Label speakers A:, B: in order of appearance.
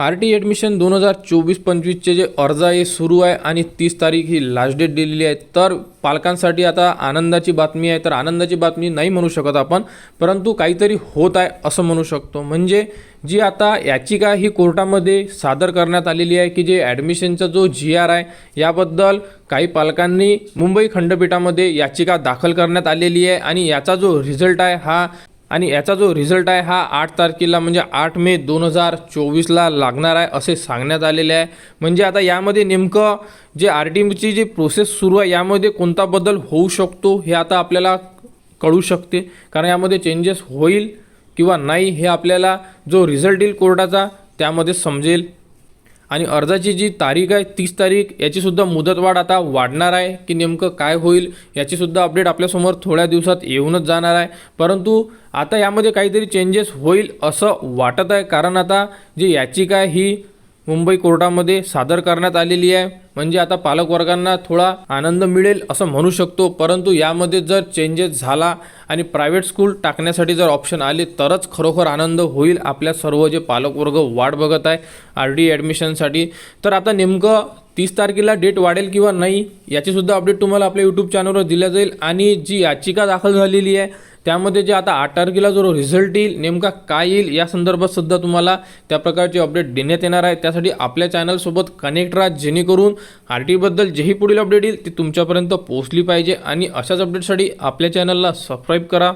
A: R T admission दोन हजार चोवीस पंचवीसचे जे अर्ज आहे सुरू आहे आणि तीस तारीख ही लास्ट डेट दिलेली आहे. तर पालकांसाठी आता आनंदाची बातमी आहे. तर आनंदाची बातमी नाही म्हणू शकत आपण परंतु काहीतरी होत आहे असं म्हणू शकतो. म्हणजे जी आता याचिका ही कोर्टामध्ये सादर करण्यात आलेली आहे की जे ॲडमिशनचा जो जी आर आहे याबद्दल काही पालकांनी मुंबई खंडपीठामध्ये याचिका दाखल करण्यात आलेली आहे आणि याचा जो रिझल्ट आहे हा आणि याचा जो रिझल्ट आहे हा आठ तारखेला म्हणजे आठ मे दोन हजार चोवीसला लागणार आहे असे सांगण्यात आलेले आहे. म्हणजे आता यामध्ये नेमकं जे आर टी एमची जी प्रोसेस सुरू आहे यामध्ये कोणता बदल होऊ शकतो हे आता आपल्याला कळू शकते. कारण यामध्ये चेंजेस होईल किंवा नाही हे आपल्याला जो रिझल्ट येईल कोर्टाचा त्यामध्ये समजेल. आणि अर्जाची जी तारीख आहे तीस तारीख याचीसुद्धा मुदतवाढ आता वाढणार आहे की नेमकं काय होईल याचीसुद्धा अपडेट आपल्यासमोर थोड्या दिवसात येऊनच जाणार आहे. परंतु आता यामध्ये काहीतरी चेंजेस होईल असं वाटत आहे. कारण आता जी याचिका आहे ही मुंबई कोर्टामध्ये सादर करण्यात आलेली आहे. म्हणजे आता पालकवर्गांना थोडा आनंद मिळेल असं म्हणू शकतो. परंतु यामध्ये जर चेंजेस झाला आणि प्रायव्हेट स्कूल टाकण्यासाठी जर ऑप्शन आले तरच खरोखर आनंद होईल आपल्या सर्व जे पालकवर्ग वाट बघत आहे आर डी ॲडमिशनसाठी तर आता नेमकं तीस तारखेला डेट वाढेल किंवा नाही याचीसुद्धा अपडेट तुम्हाला आपल्या यूट्यूब चॅनलवर दिल्या जाईल. आणि जी याचिका दाखल झालेली आहे त्यामध्ये जे आता आठ तारखेला जो रिझल्ट येईल नेमका काय येईल या संदर्भात सुद्धा तुम्हाला त्या प्रकारची अपडेट देण्यात येणार आहे. त्यासाठी आपल्या चॅनलसोबत कनेक्ट राहा जेणेकरून आर टीबद्दल जेही पुढील अपडेट येईल ती तुमच्यापर्यंत पोहोचली पाहिजे. आणि अशाच अपडेटसाठी आपल्या चॅनलला सबस्क्राईब करा.